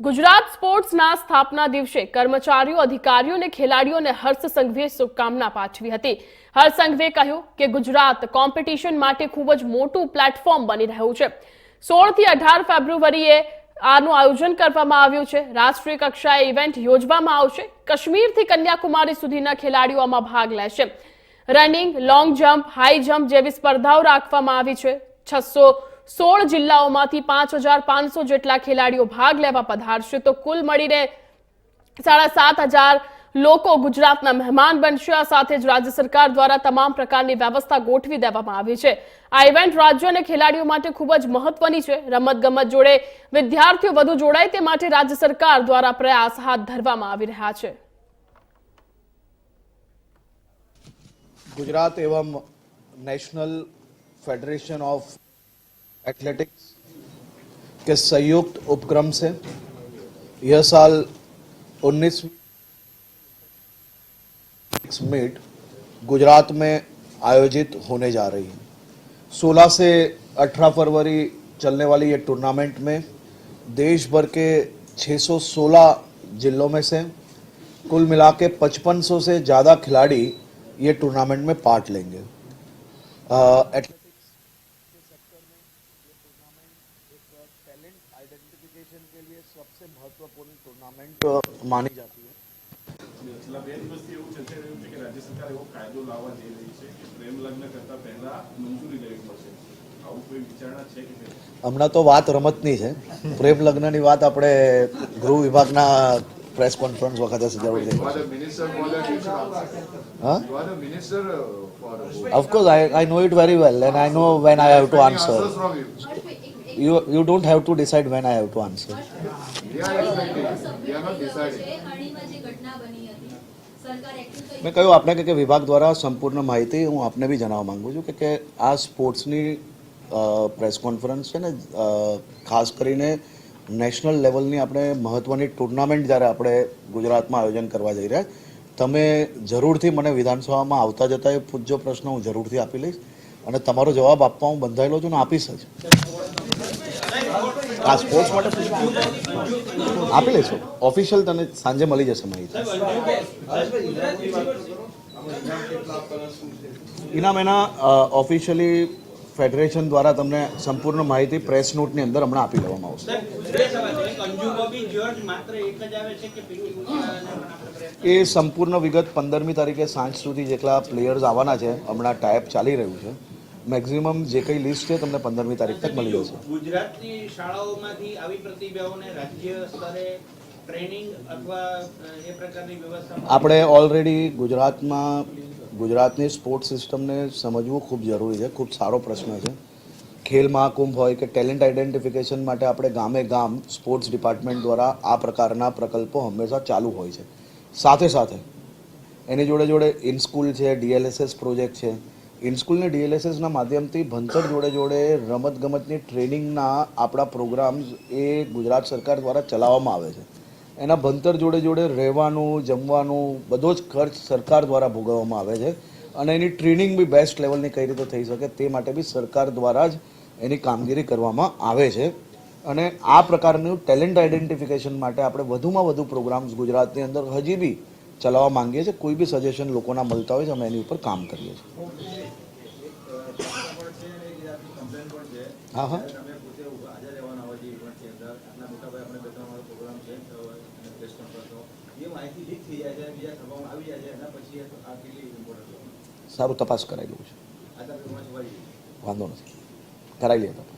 ગુજરાત સ્પોર્ટ્સના સ્થાપના દિવસે કર્મચારીઓ અધિકારીઓ અને ખેલાડીઓને હર્ષ સંઘવીએ શુભકામના પાઠવી હતી. હર્ષ સંઘવીએ કહ્યું કે ગુજરાત કોમ્પિટિશન માટે ખૂબ જ મોટું પ્લેટફોર્મ બની રહ્યું છે. સોળથી અઢાર ફેબ્રુઆરીએ આનું આયોજન કરવામાં આવ્યું છે. રાષ્ટ્રીય કક્ષાએ ઇવેન્ટ યોજવામાં આવશે. કાશ્મીરથી કન્યાકુમારી સુધીના ખેલાડીઓ આમાં ભાગ લેશે. Running, long jump, high jump જેવી સ્પર્ધાઓ રાખવામાં આવી છે. છસો સોળ જિલ્લાઓમાંથી પાંચ હજાર પાંચસો જેટલા ખેલાડીઓ ભાગ લેવા પધારશે. તો કુલ મળીને સાડા સાત હજાર લોકો ગુજરાતના મહેમાન બનશે. આ સાથે જ રાજ્ય સરકાર દ્વારા તમામ પ્રકારની વ્યવસ્થા ગોઠવી દેવામાં આવી છે. આ ઇવેન્ટ રાજ્યો અને ખેલાડીઓ માટે ખૂબ જ મહત્વની છે. રમત ગમત જોડે વિદ્યાર્થીઓ વધુ જોડાય તે માટે રાજ્ય સરકાર દ્વારા પ્રયાસ હાથ ધરવામાં આવી રહ્યા છે. ગુજરાત એવમ નેશનલ ફેડરેશન ઓફ एथलेटिक्स के संयुक्त उपक्रम से यह साल 19 मीट गुजरात में आयोजित होने जा रही है। 16 से 18 फरवरी चलने वाली ये टूर्नामेंट में देश भर के 616 जिलों में से कुल मिला के 5500 से ज़्यादा खिलाड़ी ये टूर्नामेंट में पार्ट लेंगे। एथलेटिक्स टैलेंट आइडेंटिफिकेशन के लिए सबसे महत्वपूर्ण टूर्नामेंट मानी जाती है છેલ્લા બે દિવસથી એવું ચર્ચાઈ રહ્યું છે કે રાજ્ય સરકાર એવો કાયદો લાવવા જઈ રહી છે કે પ્રેમ લગ્ન કરતા પહેલા મંજૂરી લેવી પડશે આવું કોઈ વિચારણા છે કે નહીં? હમણાં તો વાત રમતની છે પ્રેમ લગ્નની વાત આપણે ગૃહ વિભાગના પ્રેસ કોન્ફરન્સ વખતે જરૂર You are the minister for the future. હા You are the minister uh, for the of course I I know it very well and I know when I have to answer from you. You you don't decide to decide when I answer. મેં કહ્યું આપને કે વિભાગ દ્વારા સંપૂર્ણ માહિતી હું આપને બી જણાવવા માંગુ છું કે કે આ સ્પોર્ટ્સની પ્રેસ કોન્ફરન્સ છે ને ખાસ કરીને નેશનલ લેવલની આપણે મહત્ત્વની ટુર્નામેન્ટ જ્યારે આપણે ગુજરાતમાં આયોજન કરવા જઈ રહ્યા તમે જરૂરથી મને વિધાનસભામાં આવતા જતા એ પૂછજો પ્રશ્ન હું જરૂરથી આપી લઈશ અને તમારો જવાબ આપવા હું બંધાયેલો છું ને આપીશ જ આ સ્પોર્ટ્સ માટે? આપી લેશો ઓફિશિયલ તને સાંજે મળી જશે માહિતી. ઇનામ એના ઓફિશિયલી ફેડરેશન દ્વારા તમને સંપૂર્ણ માહિતી પ્રેસ નોટની અંદર હમણાં આપી દેવામાં આવશે. એ સંપૂર્ણ વિગત પંદરમી તારીખે સાંજ સુધી જેટલા પ્લેયર્સ આવવાના છે, હમણાં ટાઈપ ચાલી રહ્યું છે. મેક્ઝિમમ જે કંઈ લિસ્ટ છે તમને પંદરમી તારીખ તક મળી જશે. ગુજરાતની શાળાઓમાંથી આવી પ્રતિભાઓને રાજ્ય સ્તરે ટ્રેનિંગ અથવા એ પ્રકારની વ્યવસ્થા આપણે ઓલરેડી ગુજરાતમાં ગુજરાતની સ્પોર્ટ્સ સિસ્ટમને સમજવું ખૂબ જરૂરી છે. ખૂબ સારો પ્રશ્ન છે. ખેલ મહાકુંભ હોય કે ટેલેન્ટ આઇડેન્ટિફિકેશન માટે આપણે ગામે ગામ સ્પોર્ટ્સ ડિપાર્ટમેન્ટ દ્વારા આ પ્રકારના પ્રકલ્પો હંમેશા ચાલુ હોય છે. સાથે સાથે એની જોડે જોડે ઇનસ્કૂલ છે ડીએલએસએસ પ્રોજેક્ટ છે ઇનસ્કૂલ ને ડીએલએસએસના માધ્યમથી ભણતર જોડે જોડે રમતગમતની ટ્રેનિંગના આપણા પ્રોગ્રામ્સ એ ગુજરાત સરકાર દ્વારા ચલાવવામાં આવે છે. એના ભણતર જોડે જોડે રહેવાનું, જમવાનું, બધો જ ખર્ચ સરકાર દ્વારા ભોગવવામાં આવે છે અને એની ટ્રેનિંગ બી બેસ્ટ લેવલની કઈ રીતે થઈ શકે તે માટે બી સરકાર દ્વારા જ એની કામગીરી કરવામાં આવે છે. અને આ પ્રકારનું ટેલેન્ટ આઇડેન્ટિફિકેશન માટે આપણે વધુમાં વધુ પ્રોગ્રામ્સ ગુજરાતની અંદર હજી બી ચલાવવા માંગીએ છીએ. કોઈ બી સજેશન લોકોના મળતા હોય છે, અમે એની ઉપર કામ કરીએ છીએ. હા હા. સારું તપાસ કરાયેલું છે. વાંધો નથી. કરાવી લઈએ તપાસ